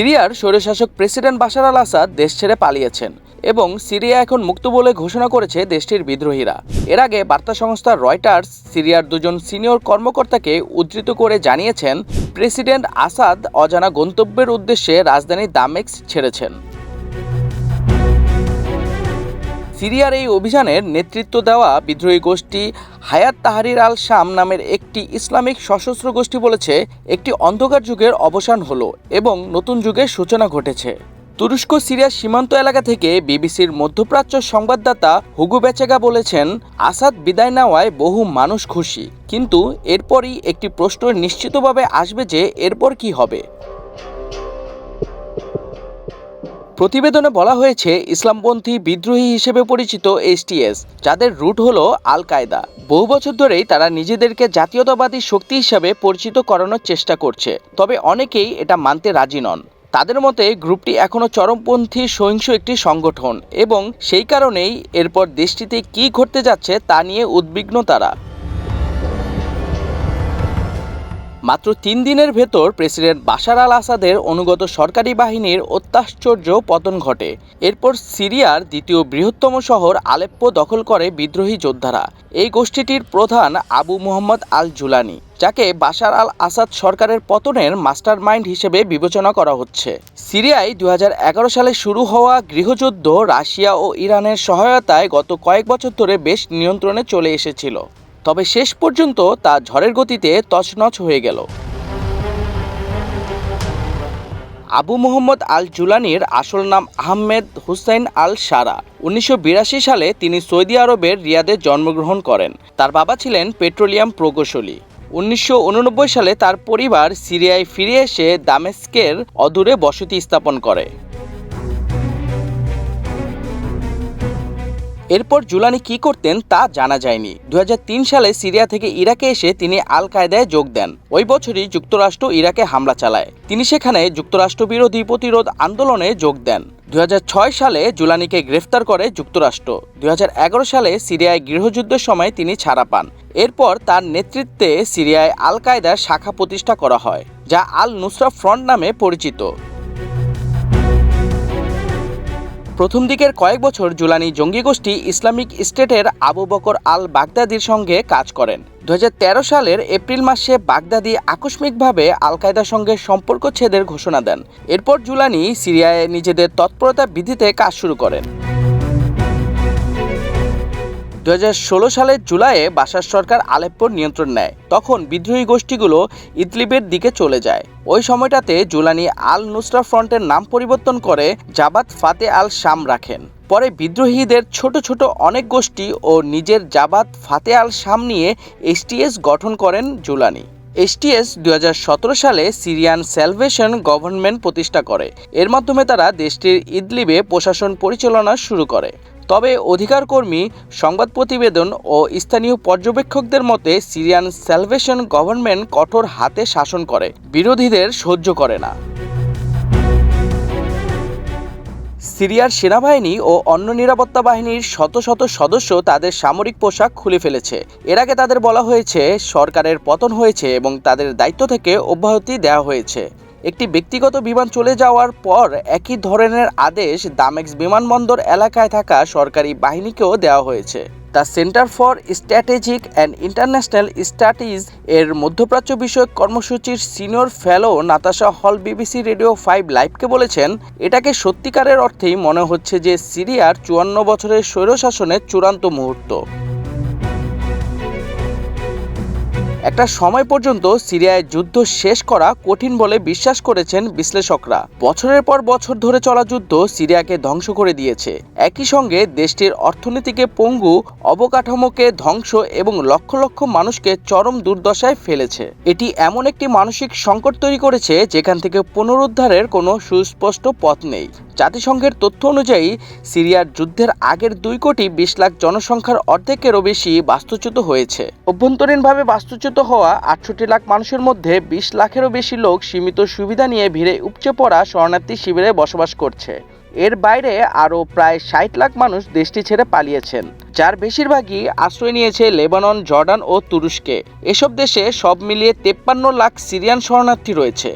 সিরিয়ার স্বৈরশাসক president Bashar al Assad দেশ ছেড়ে পালিয়েছেন এবং সিরিয়া এখন মুক্ত বলে ঘোষণা করেছে দেশটির বিদ্রোহীরা। এর আগে বার্তা সংস্থা রয়টার্স সিরিয়ার দুজন সিনিয়র কর্মকর্তাকে উদ্ধৃত করে জানিয়েছেন, প্রেসিডেন্ট আসাদ অজানা গন্তব্যের উদ্দেশ্যে রাজধানী দামেক্স ছেড়েছেন। সিরিয়ার এই অভিযানের নেতৃত্ব দেওয়া বিদ্রোহী গোষ্ঠী হায়াত তাহারির আল শাম নামের একটি ইসলামিক সশস্ত্র গোষ্ঠী বলেছে, একটি অন্ধকার যুগের অবসান হলো এবং নতুন যুগের সূচনা ঘটেছে। তুরস্ক সিরিয়ার সীমান্ত এলাকা থেকে বিবিসির মধ্যপ্রাচ্য সংবাদদাতা হুগু বেচেগা বলেছেন, আসাদ বিদায় নেওয়ায় বহু মানুষ খুশি। কিন্তু এরপরই একটি প্রশ্ন নিশ্চিতভাবে আসবে যে, এরপর কি হবে? প্রতিবেদনে বলা হয়েছে, ইসলামপন্থী বিদ্রোহী হিসেবে পরিচিত এসটিএস যাদের রুট হল আল কায়দা বহু বছর ধরেই তারা নিজেদেরকে জাতীয়তাবাদী শক্তি হিসাবে পরিচিত করানোর চেষ্টা করছে, তবে অনেকেই এটা মানতে রাজি নন। তাদের মতে, গ্রুপটি এখনও চরমপন্থী সহিংস একটি সংগঠন এবং সেই কারণেই এরপর দেশটিতে কী ঘটতে যাচ্ছে তা নিয়ে উদ্বিগ্ন তারা। মাত্র তিন দিনের ভেতর প্রেসিডেন্ট বাশার আল আসাদের অনুগত সরকারি বাহিনীর অত্যাশ্চর্য পতন ঘটে। এরপর সিরিয়ার দ্বিতীয় বৃহত্তম শহর আলেপ্পো দখল করে বিদ্রোহী যোদ্ধারা। এই গোষ্ঠীটির প্রধান আবু মোহাম্মদ আল জুলানি, যাকে বাশার আল আসাদ সরকারের পতনের মাস্টারমাইন্ড হিসেবে বিবেচনা করা হচ্ছে। সিরিয়ায় দু হাজার এগারো সালে শুরু হওয়া গৃহযুদ্ধ রাশিয়া ও ইরানের সহায়তায় গত কয়েক বছর ধরে বেশ নিয়ন্ত্রণে চলে এসেছিল। তবে শেষ পর্যন্ত তা ঝড়ের গতিতে তছনছ হয়ে গেল। আবু মোহাম্মদ আল জুলানির আসল নাম আহমেদ হুসাইন আল সারা উনিশশো বিরাশি সালে তিনি সৌদি আরবের রিয়াদে জন্মগ্রহণ করেন। তার বাবা ছিলেন পেট্রোলিয়াম প্রকৌশলী। উনিশশো উননব্বই সালে তার পরিবার সিরিয়ায় ফিরে এসে দামেস্কের অদূরে বসতি স্থাপন করে। এরপর জুলানি কি করতেন তা জানা যায়নি। দুহাজার তিন সালে সিরিয়া থেকে ইরাকে এসে তিনি আল কায়দায় যোগ দেন। ওই বছরই যুক্তরাষ্ট্র ইরাকে হামলা চালায়। তিনি সেখানে যুক্তরাষ্ট্র বিরোধী প্রতিরোধ আন্দোলনে যোগ দেন। দু হাজার ছয় সালে জুলানিকে গ্রেফতার করে যুক্তরাষ্ট্র। দুই হাজার এগারো সালে সিরিয়ায় গৃহযুদ্ধের সময় তিনি ছাড়া পান। এরপর তার নেতৃত্বে সিরিয়ায় আল কায়দার শাখা প্রতিষ্ঠা করা হয়, যা আল নুসরা ফ্রন্ট নামে পরিচিত। প্রথম দিকের কয়েক বছর জুলানি জঙ্গি গোষ্ঠী ইসলামিক স্টেটের আবু বকর আল বাগদাদির সঙ্গে কাজ করেন। দু হাজার তেরো সালের এপ্রিল মাসে বাগদাদি আকস্মিকভাবে আল কায়দার সঙ্গে সম্পর্ক ছেদের ঘোষণা দেন। এরপর জুলানি সিরিয়ায় নিজেদের তৎপরতা বৃদ্ধিতে কাজ শুরু করেন। দু হাজার ষোলো সালের জুলাইয়ে বাসার সরকার আলেপ্পোর নিয়ন্ত্রণ নেয়। তখন বিদ্রোহী গোষ্ঠীগুলো ইদলিবের দিকে চলে যায়। ওই সময়টাতে জুলানি আল নুসরা ফ্রন্টের নাম পরিবর্তন করে জাবাত ফাতে আল শাম রাখেন। পরে বিদ্রোহীদের ছোট ছোট অনেক গোষ্ঠী ও নিজের জাবাত ফাতে আল শাম নিয়ে এসটিএস গঠন করেন জুলানি। এসটিএস দু হাজার সতেরো সালে সিরিয়ান স্যালভেশন গভর্নমেন্ট প্রতিষ্ঠা করে। এর মাধ্যমে তারা দেশটির ইদলিবে প্রশাসন পরিচালনা শুরু করে। তবে অধিকার কর্মী সংবাদ প্রতিবেদন ও স্থানীয় পর্যবেক্ষকদের মতে সিরিয়ান স্যালভেশন গভর্নমেন্ট কঠোর হাতে শাসন করে, বিরোধীদের সহ্য করে না। সিরিয়ার সেনাবাহিনী ও অন্য নিরাপত্তা বাহিনীর শত শত সদস্য তাদের সামরিক পোশাক খুলে ফেলেছে। এর আগে তাদের বলা হয়েছে, সরকারের পতন হয়েছে এবং তাদের দায়িত্ব থেকে অব্যাহতি দেওয়া হয়েছে। একটি ব্যক্তিগত বিমান চলে যাওয়ার পর একই ধরনের আদেশ দামেক্স বিমানবন্দর এলাকায় থাকা সরকারি বাহিনীকেও দেওয়া হয়েছে। The centre for strategic and international studies এর মধ্যপ্রাচ্য বিষয়ক কর্মসূচির সিনিয়র ফেলো নাতাশা হল বিবিসি রেডিও ফাইভ লাইভকে বলেছেন, এটাকে সত্যিকারের অর্থেই মনে হচ্ছে যে সিরিয়ার চুয়ান্ন বছরের স্বৈরশাসনের চূড়ান্ত মুহূর্ত। একটা সময় পর্যন্ত সিরিয়ায় যুদ্ধ শেষ করা কঠিন বলে বিশ্বাস করেছেন বিশ্লেষকরা। বছরের পর বছর ধরে চলা যুদ্ধ সিরিয়াকে ধ্বংস করে দিয়েছে। একই সঙ্গে দেশটির অর্থনীতিকে পঙ্গু, অবকাঠামোকে ধ্বংস এবং লক্ষ লক্ষ মানুষকে চরম দুর্দশায় ফেলেছে। এটি এমন একটি মানসিক সংকট তৈরি করেছে যেখান থেকে পুনরুদ্ধারের কোনো সুস্পষ্ট পথ নেই। জাতিসংঘের তথ্য অনুযায়ী, সিরিয়ার যুদ্ধের আগের দুই কোটি বিশ লাখ জনসংখ্যার অর্ধেকেরও বেশি বাস্তুচ্যুত হয়েছে। অভ্যন্তরীণভাবে বাস্তুচ্যুত হওয়া আটষট্টি লাখ মানুষের মধ্যে বিশ লাখেরও বেশি লোক সীমিত সুবিধা নিয়ে ভিড়ে উপচে পড়া শরণার্থী শিবিরে বসবাস করছে। এর বাইরে আরও প্রায় ষাট লাখ মানুষ দেশটি ছেড়ে পালিয়েছেন, যার বেশিরভাগই আশ্রয় নিয়েছে লেবানন, জর্ডান ও তুরস্কে। এসব দেশে সব মিলিয়ে তেপ্পান্ন লাখ সিরিয়ান শরণার্থী রয়েছে।